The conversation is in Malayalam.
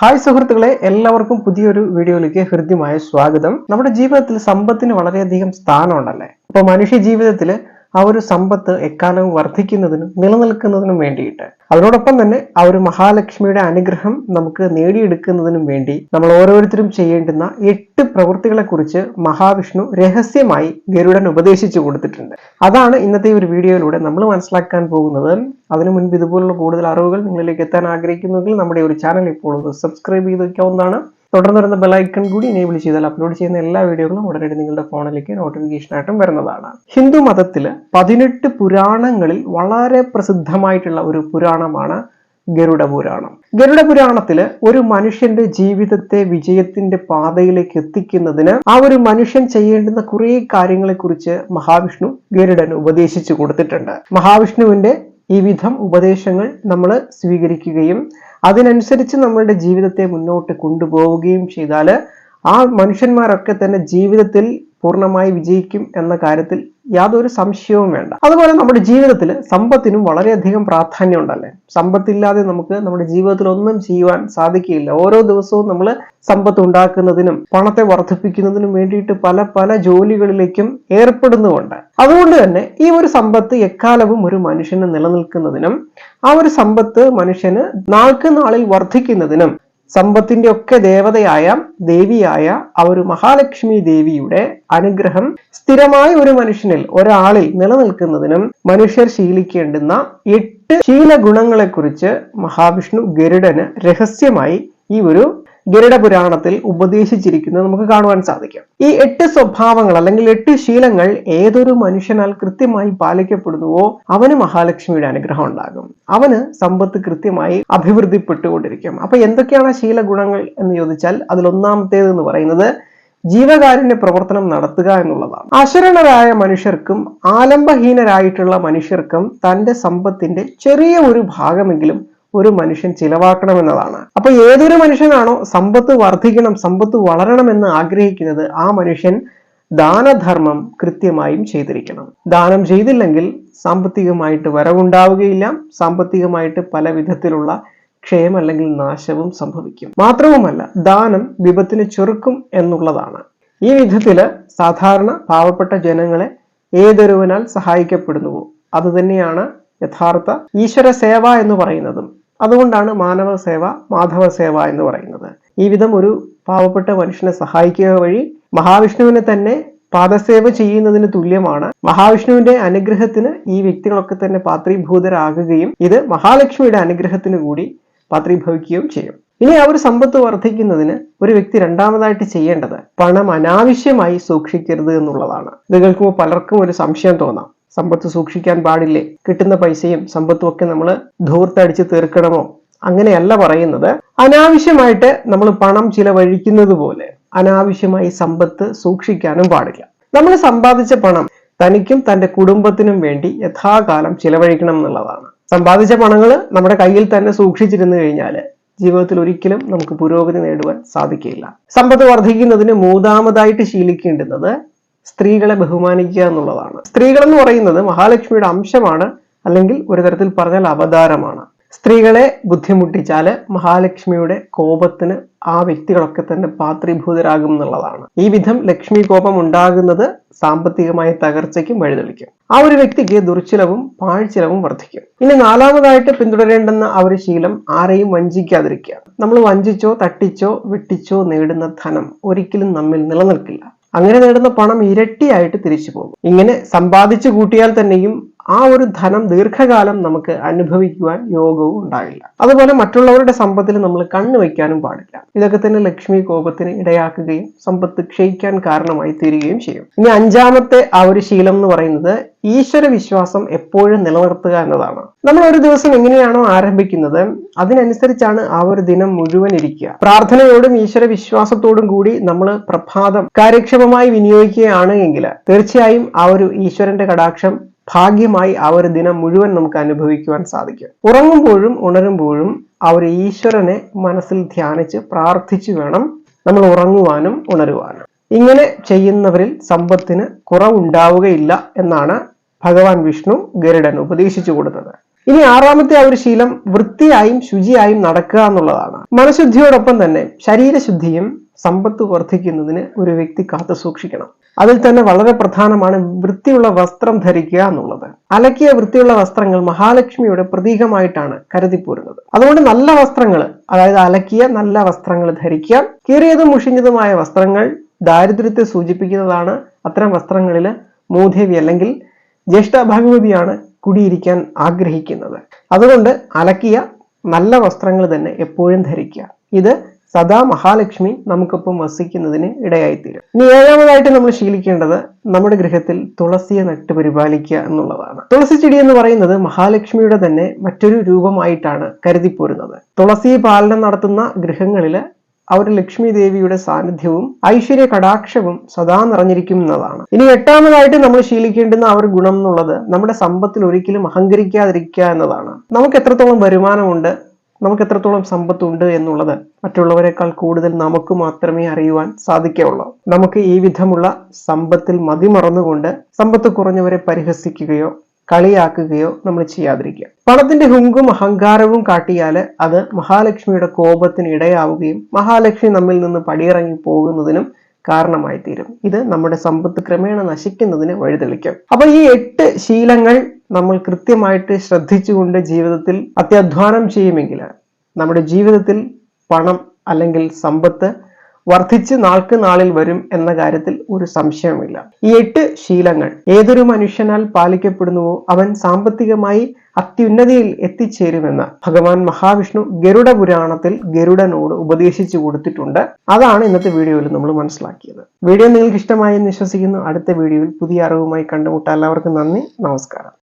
ഹായ് സുഹൃത്തുക്കളെ എല്ലാവർക്കും പുതിയൊരു വീഡിയോയിലേക്ക് ഹൃദ്യമായ സ്വാഗതം. നമ്മുടെ ജീവിതത്തിൽ സമ്പത്തിന് വളരെയധികം സ്ഥാനമുണ്ടല്ലേ? അപ്പോൾ മനുഷ്യ ജീവിതത്തിൽ ആ ഒരു സമ്പത്ത് എക്കാലവും വർദ്ധിക്കുന്നതിനും നിലനിൽക്കുന്നതിനും വേണ്ടിയിട്ട്. അതിനോടൊപ്പം തന്നെ ആ ഒരു മഹാലക്ഷ്മിയുടെ അനുഗ്രഹം നമുക്ക് നേടിയെടുക്കുന്നതിനും വേണ്ടി നമ്മൾ ഓരോരുത്തരും ചെയ്യേണ്ടുന്ന എട്ട് പ്രവൃത്തികളെ കുറിച്ച് മഹാവിഷ്ണു രഹസ്യമായി ഗരുഡൻ ഉപദേശിച്ചു കൊടുത്തിട്ടുണ്ട്. അതാണ് ഇന്നത്തെ ഒരു വീഡിയോയിലൂടെ നമ്മൾ മനസ്സിലാക്കാൻ പോകുന്നത്. അതിനു മുൻപ് ഇതുപോലുള്ള കൂടുതൽ അറിവുകൾ നിങ്ങളിലേക്ക് എത്താൻ ആഗ്രഹിക്കുന്നെങ്കിൽ നമ്മുടെ ഒരു ചാനൽ ഇപ്പോൾ സബ്സ്ക്രൈബ് ചെയ്ത് വയ്ക്കാവുന്നതാണ് തുടർന്ന് വരുന്ന ബെലൈക്കൺ കൂടി എനേബിൾ ചെയ്താൽ അപ്ലോഡ് ചെയ്യുന്ന എല്ലാ വീഡിയോകളും ഉടനടി നിങ്ങളുടെ ഫോണിലേക്ക് നോട്ടിഫിക്കേഷൻ ആയിട്ടും വരുന്നതാണ്. ഹിന്ദു മതത്തിൽ പതിനെട്ട് പുരാണങ്ങളിൽ വളരെ പ്രസിദ്ധമായിട്ടുള്ള ഒരു പുരാണമാണ് ഗരുഡ പുരാണം. ഗരുഡ പുരാണത്തിൽ ഒരു മനുഷ്യന്റെ ജീവിതത്തെ വിജയത്തിന്റെ പാതയിലേക്ക് എത്തിക്കുന്നതിന് ആ ഒരു മനുഷ്യൻ ചെയ്യേണ്ടുന്ന കുറേ കാര്യങ്ങളെ കുറിച്ച് മഹാവിഷ്ണു ഗരുഡന് ഉപദേശിച്ചു കൊടുത്തിട്ടുണ്ട്. മഹാവിഷ്ണുവിന്റെ ഈ വിധം ഉപദേശങ്ങൾ നമ്മൾ സ്വീകരിക്കുകയും അതിനനുസരിച്ച് നമ്മളുടെ ജീവിതത്തെ മുന്നോട്ട് കൊണ്ടുപോവുകയും ചെയ്താൽ ആ മനുഷ്യന്മാരൊക്കെ തന്നെ ജീവിതത്തിൽ പൂർണമായി വിജയിക്കും എന്ന കാര്യത്തിൽ യാതൊരു സംശയവും വേണ്ട. അതുപോലെ നമ്മുടെ ജീവിതത്തിൽ സമ്പത്തിനും വളരെയധികം പ്രാധാന്യം ഉണ്ടല്ലേ സമ്പത്തില്ലാതെ നമുക്ക് നമ്മുടെ ജീവിതത്തിൽ ഒന്നും ചെയ്യുവാൻ സാധിക്കില്ല ഓരോ ദിവസവും നമ്മൾ സമ്പത്ത് ഉണ്ടാക്കുന്നതിനും പണത്തെ വർദ്ധിപ്പിക്കുന്നതിനും വേണ്ടിയിട്ട് പല പല ജോലികളിലേക്കും ഏർപ്പെടുന്നുമുണ്ട്. അതുകൊണ്ട് തന്നെ ഈ ഒരു സമ്പത്ത് എക്കാലവും ഒരു മനുഷ്യന് നിലനിൽക്കുന്നതിനും ആ ഒരു സമ്പത്ത് മനുഷ്യന് നാൾക്ക് നാളിൽ വർദ്ധിക്കുന്നതിനും സമ്പത്തിന്റെ ഒക്കെ ദേവതയായ ദേവിയായ ആ ഒരു മഹാലക്ഷ്മി ദേവിയുടെ അനുഗ്രഹം സ്ഥിരമായ ഒരു മനുഷ്യനിൽ ഒരാളിൽ നിലനിൽക്കുന്നതിനും മനുഷ്യർ ശീലിക്കേണ്ടുന്ന എട്ട് ശീല കുറിച്ച് മഹാവിഷ്ണു ഗരുഡന് രഹസ്യമായി ഈ ഒരു ഗരുഡ പുരാണത്തിൽ ഉപദേശിച്ചിരിക്കുന്നത് നമുക്ക് കാണുവാൻ സാധിക്കും. ഈ എട്ട് സ്വഭാവങ്ങൾ അല്ലെങ്കിൽ എട്ട് ശീലങ്ങൾ ഏതൊരു മനുഷ്യനാൽ കൃത്യമായി പാലിക്കപ്പെടുന്നുവോ അവന് മഹാലക്ഷ്മിയുടെ അനുഗ്രഹം ഉണ്ടാകും. അവന് സമ്പത്ത് കൃത്യമായി അഭിവൃദ്ധിപ്പെട്ടുകൊണ്ടിരിക്കും. അപ്പൊ എന്തൊക്കെയാണ് ശീലഗുണങ്ങൾ എന്ന് ചോദിച്ചാൽ അതിൽ ഒന്നാമത്തേത് എന്ന് പറയുന്നത് ജീവകാരുണ്യ പ്രവർത്തനം നടത്തുക എന്നുള്ളതാണ്. അശരണരായ മനുഷ്യർക്കും ആലംബഹീനരായിട്ടുള്ള മനുഷ്യർക്കും തന്റെ സമ്പത്തിന്റെ ചെറിയ ഒരു ഭാഗമെങ്കിലും ഒരു മനുഷ്യൻ ചിലവാക്കണമെന്നതാണ് അപ്പൊ ഏതൊരു മനുഷ്യനാണോ സമ്പത്ത് വർദ്ധിക്കണം സമ്പത്ത് വളരണം എന്ന് ആഗ്രഹിക്കുന്നത് ആ മനുഷ്യൻ ദാനധർമ്മം കൃത്യമായും ചെയ്തിരിക്കണം. ദാനം ചെയ്തില്ലെങ്കിൽ സാമ്പത്തികമായിട്ട് വരവുണ്ടാവുകയില്ല സാമ്പത്തികമായിട്ട് പല വിധത്തിലുള്ള ക്ഷയം അല്ലെങ്കിൽ നാശവും സംഭവിക്കും. മാത്രവുമല്ല ദാനം വിപത്തിന് ചെറുക്കും എന്നുള്ളതാണ്. ഈ വിധത്തിൽ സാധാരണ പാവപ്പെട്ട ജനങ്ങളെ ഏതൊരുവനാൽ സഹായിക്കപ്പെടുന്നുവോ? അതുതന്നെയാണ് യഥാർത്ഥ ഈശ്വര സേവ എന്ന് പറയുന്നതും. അതുകൊണ്ടാണ് മാനവ സേവ മാധവ സേവ എന്ന് പറയുന്നത്. ഈ വിധം ഒരു പാവപ്പെട്ട മനുഷ്യനെ സഹായിക്കുക വഴി മഹാവിഷ്ണുവിനെ തന്നെ പാദസേവ ചെയ്യുന്നതിന് തുല്യമാണ്. മഹാവിഷ്ണുവിന്റെ അനുഗ്രഹത്തിന് ഈ വ്യക്തികളൊക്കെ തന്നെ പാത്രീഭൂതരാകുകയും ഇത് മഹാലക്ഷ്മിയുടെ അനുഗ്രഹത്തിന് കൂടി പാത്രീഭവിക്കുകയും ചെയ്യും. ഇനി ആ ഒരു സമ്പത്ത് വർദ്ധിക്കുന്നതിന് ഒരു വ്യക്തി രണ്ടാമതായിട്ട് ചെയ്യേണ്ടത് പണം അനാവശ്യമായി സൂക്ഷിക്കരുത് എന്നുള്ളതാണ്. ഇത് കേൾക്കുമ്പോൾ പലർക്കും ഒരു സംശയം തോന്നാം. സമ്പത്ത് സൂക്ഷിക്കാൻ പാടില്ലേ? കിട്ടുന്ന പൈസയും സമ്പത്തും ഒക്കെ നമ്മൾ ധൂർത്തടിച്ച് തീർക്കണമോ? അങ്ങനെയല്ല പറയുന്നത്. അനാവശ്യമായിട്ട് നമ്മൾ പണം ചിലവഴിക്കുന്നത് പോലെ അനാവശ്യമായി സമ്പത്ത് സൂക്ഷിക്കാനും പാടില്ല. നമ്മൾ സമ്പാദിച്ച പണം തനിക്കും തന്റെ കുടുംബത്തിനും വേണ്ടി യഥാകാലം ചിലവഴിക്കണം എന്നുള്ളതാണ്. സമ്പാദിച്ച പണങ്ങൾ നമ്മുടെ കയ്യിൽ തന്നെ സൂക്ഷിച്ചിരുന്നു കഴിഞ്ഞാൽ ജീവിതത്തിൽ ഒരിക്കലും നമുക്ക് പുരോഗതി നേടുവാൻ സാധിക്കില്ല. സമ്പത്ത് വർദ്ധിക്കുന്നതിന് മൂന്നാമതായിട്ട് ശീലിക്കേണ്ടുന്നത് സ്ത്രീകളെ ബഹുമാനിക്കുക എന്നുള്ളതാണ്. സ്ത്രീകൾ എന്ന് പറയുന്നത് മഹാലക്ഷ്മിയുടെ അംശമാണ് അല്ലെങ്കിൽ ഒരു തരത്തിൽ പറഞ്ഞാൽ അവതാരമാണ്. സ്ത്രീകളെ ബുദ്ധിമുട്ടിച്ചാൽ മഹാലക്ഷ്മിയുടെ കോപത്തിന് ആ വ്യക്തികളൊക്കെ തന്നെ പാത്രീഭൂതരാകും എന്നുള്ളതാണ്. ഈ വിധം ലക്ഷ്മി കോപം ഉണ്ടാകുന്നത് സാമ്പത്തികമായ തകർച്ചയ്ക്കും വഴിതെളിക്കും. ആ ഒരു വ്യക്തിക്ക് ദുർച്ചിലവും പാഴ്ചിലവും വർദ്ധിക്കും. ഇനി നാലാമതായിട്ട് പിന്തുടരേണ്ടുന്ന ആ ഒരു ശീലം ആരെയും വഞ്ചിക്കാതിരിക്കുക. നമ്മൾ വഞ്ചിച്ചോ തട്ടിച്ചോ വെട്ടിച്ചോ നേടുന്ന ധനം ഒരിക്കലും നമ്മിൽ നിലനിൽക്കില്ല. അങ്ങനെ നേടുന്ന പണം ഇരട്ടിയായിട്ട് തിരിച്ചു പോകും. ഇങ്ങനെ സമ്പാദിച്ചു കൂട്ടിയാൽ തന്നെയും ആ ഒരു ധനം ദീർഘകാലം നമുക്ക് അനുഭവിക്കുവാൻ യോഗവും ഉണ്ടാകില്ല. അതുപോലെ മറ്റുള്ളവരുടെ സമ്പത്തിൽ നമ്മൾ കണ്ണു വയ്ക്കാനും പാടില്ല. ഇതൊക്കെ തന്നെ ലക്ഷ്മി കോപത്തിന് ഇടയാക്കുകയും സമ്പത്ത് ക്ഷയിക്കാൻ കാരണമായി തീരുകയും ചെയ്യും. ഇനി അഞ്ചാമത്തെ ആ ഒരു ശീലം എന്ന് പറയുന്നത് ഈശ്വര വിശ്വാസം എപ്പോഴും നിലനിർത്തുക എന്നതാണ്. നമ്മൾ ഒരു ദിവസം എങ്ങനെയാണോ ആരംഭിക്കുന്നത് അതിനനുസരിച്ചാണ് ആ ഒരു ദിനം മുഴുവൻ ഇരിക്കുക. പ്രാർത്ഥനയോടും ഈശ്വര വിശ്വാസത്തോടും കൂടി നമ്മൾ പ്രഭാതം കാര്യക്ഷമമായി വിനിയോഗിക്കുകയാണ് എങ്കിൽ തീർച്ചയായും ആ ഒരു ഈശ്വരന്റെ കടാക്ഷം ഭാഗ്യമായി ആ ഒരു ദിനം മുഴുവൻ നമുക്ക് അനുഭവിക്കുവാൻ സാധിക്കും. ഉറങ്ങുമ്പോഴും ഉണരുമ്പോഴും ആ ഒരു ഈശ്വരനെ മനസ്സിൽ ധ്യാനിച്ച് പ്രാർത്ഥിച്ചു വേണം നമ്മൾ ഉറങ്ങുവാനും ഉണരുവാനും. ഇങ്ങനെ ചെയ്യുന്നവരിൽ സമ്പത്തിന് കുറവുണ്ടാവുകയില്ല എന്നാണ് ഭഗവാൻ വിഷ്ണു ഗരുഡൻ ഉപദേശിച്ചു കൊടുത്തത്. ഇനി ആറാമത്തെ ആ ഒരു ശീലം വൃത്തിയായും ശുചിയായും നടക്കുക എന്നുള്ളതാണ്. മനഃശുദ്ധിയോടൊപ്പം തന്നെ ശരീരശുദ്ധിയും സമ്പത്ത് വർദ്ധിക്കുന്നതിന് ഒരു വ്യക്തി കാത്തു സൂക്ഷിക്കണം. അതിൽ തന്നെ വളരെ പ്രധാനമാണ് വൃത്തിയുള്ള വസ്ത്രം ധരിക്കുക എന്നുള്ളത്. അലക്കിയ വൃത്തിയുള്ള വസ്ത്രങ്ങൾ മഹാലക്ഷ്മിയുടെ പ്രതീകമായിട്ടാണ് കരുതിപ്പോരുന്നത്. അതുകൊണ്ട് നല്ല വസ്ത്രങ്ങൾ അതായത് അലക്കിയ നല്ല വസ്ത്രങ്ങൾ ധരിക്കുക കീറിയതും മുഷിഞ്ഞതുമായ വസ്ത്രങ്ങൾ ദാരിദ്ര്യത്തെ സൂചിപ്പിക്കുന്നതാണ് അത്തരം വസ്ത്രങ്ങളിൽ മൂദേവി അല്ലെങ്കിൽ ജ്യേഷ്ഠ ഭഗവതിയാണ് കുടിയിരിക്കാൻ ആഗ്രഹിക്കുന്നത്. അതുകൊണ്ട് അലക്കിയ നല്ല വസ്ത്രങ്ങൾ തന്നെ എപ്പോഴും ധരിക്കുക. ഇത് സദാ മഹാലക്ഷ്മി നമുക്കൊപ്പം വസിക്കുന്നതിന് ഇടയായിത്തീരും. ഇനി ഏഴാമതായിട്ട് നമ്മൾ ശീലിക്കേണ്ടത് നമ്മുടെ ഗൃഹത്തിൽ തുളസിയെ നട്ട് പരിപാലിക്കുക എന്നുള്ളതാണ്. തുളസി ചെടി എന്ന് പറയുന്നത് മഹാലക്ഷ്മിയുടെ തന്നെ മറ്റൊരു രൂപമായിട്ടാണ് കരുതിപ്പോരുന്നത്. തുളസി പാലനം നടത്തുന്ന ഗൃഹങ്ങളിൽ അവർ ലക്ഷ്മി ദേവിയുടെ സാന്നിധ്യവും ഐശ്വര്യ കടാക്ഷവും സദാ നിറഞ്ഞിരിക്കുന്നതാണ് ഇനി എട്ടാമതായിട്ട് നമ്മൾ ശീലിക്കേണ്ടുന്ന ആ ഒരു ഗുണം എന്നുള്ളത് നമ്മുടെ സമ്പത്തിൽ ഒരിക്കലും അഹങ്കരിക്കാതിരിക്കുക എന്നതാണ്. നമുക്ക് എത്രത്തോളം വരുമാനമുണ്ട് നമുക്ക് എത്രത്തോളം സമ്പത്തുണ്ട് എന്നുള്ളത് മറ്റുള്ളവരെക്കാൾ കൂടുതൽ നമുക്ക് മാത്രമേ അറിയുവാൻ സാധിക്കുകയുള്ളൂ. നമുക്ക് ഈ വിധമുള്ള സമ്പത്തിൽ മതിമറന്നുകൊണ്ട് സമ്പത്ത് കുറഞ്ഞവരെ പരിഹസിക്കുകയോ കളിയാക്കുകയോ നമ്മൾ ചെയ്യാതിരിക്കുക. പണത്തിന്റെ ഹുങ്കും അഹങ്കാരവും കാട്ടിയാൽ അത് മഹാലക്ഷ്മിയുടെ കോപത്തിന് ഇടയാവുകയും മഹാലക്ഷ്മി നമ്മിൽ നിന്ന് പടിയിറങ്ങി പോകുന്നതിനും കാരണമായി തീരും ഇത് നമ്മുടെ സമ്പത്ത് ക്രമേണ നശിക്കുന്നതിന് വഴിതെളിക്കും. അപ്പൊ ഈ എട്ട് ശീലങ്ങൾ നമ്മൾ കൃത്യമായിട്ട് ശ്രദ്ധിച്ചുകൊണ്ട് ജീവിതത്തിൽ അത്യധ്വാനം ചെയ്യുമെങ്കിൽ നമ്മുടെ ജീവിതത്തിൽ പണം അല്ലെങ്കിൽ സമ്പത്ത് വർദ്ധിച്ച് നാൾക്ക് നാളിൽ വരും എന്ന കാര്യത്തിൽ ഒരു സംശയമില്ല ഈ എട്ട് ശീലങ്ങൾ ഏതൊരു മനുഷ്യനാൽ പാലിക്കപ്പെടുന്നുവോ അവൻ സാമ്പത്തികമായി അത്യുന്നതിയിൽ എത്തിച്ചേരുമെന്ന് ഭഗവാൻ മഹാവിഷ്ണു ഗരുഡ പുരാണത്തിൽ ഗരുഡനോട് ഉപദേശിച്ചു കൊടുത്തിട്ടുണ്ട്. അതാണ് ഇന്നത്തെ വീഡിയോയിൽ നമ്മൾ മനസ്സിലാക്കിയത്. വീഡിയോ നിങ്ങൾക്ക് ഇഷ്ടമായി എന്ന് വിശ്വസിക്കുന്നു. അടുത്ത വീഡിയോയിൽ പുതിയ അറിവുമായി കണ്ടുമുട്ടാം എല്ലാവർക്കും നന്ദി. നമസ്കാരം.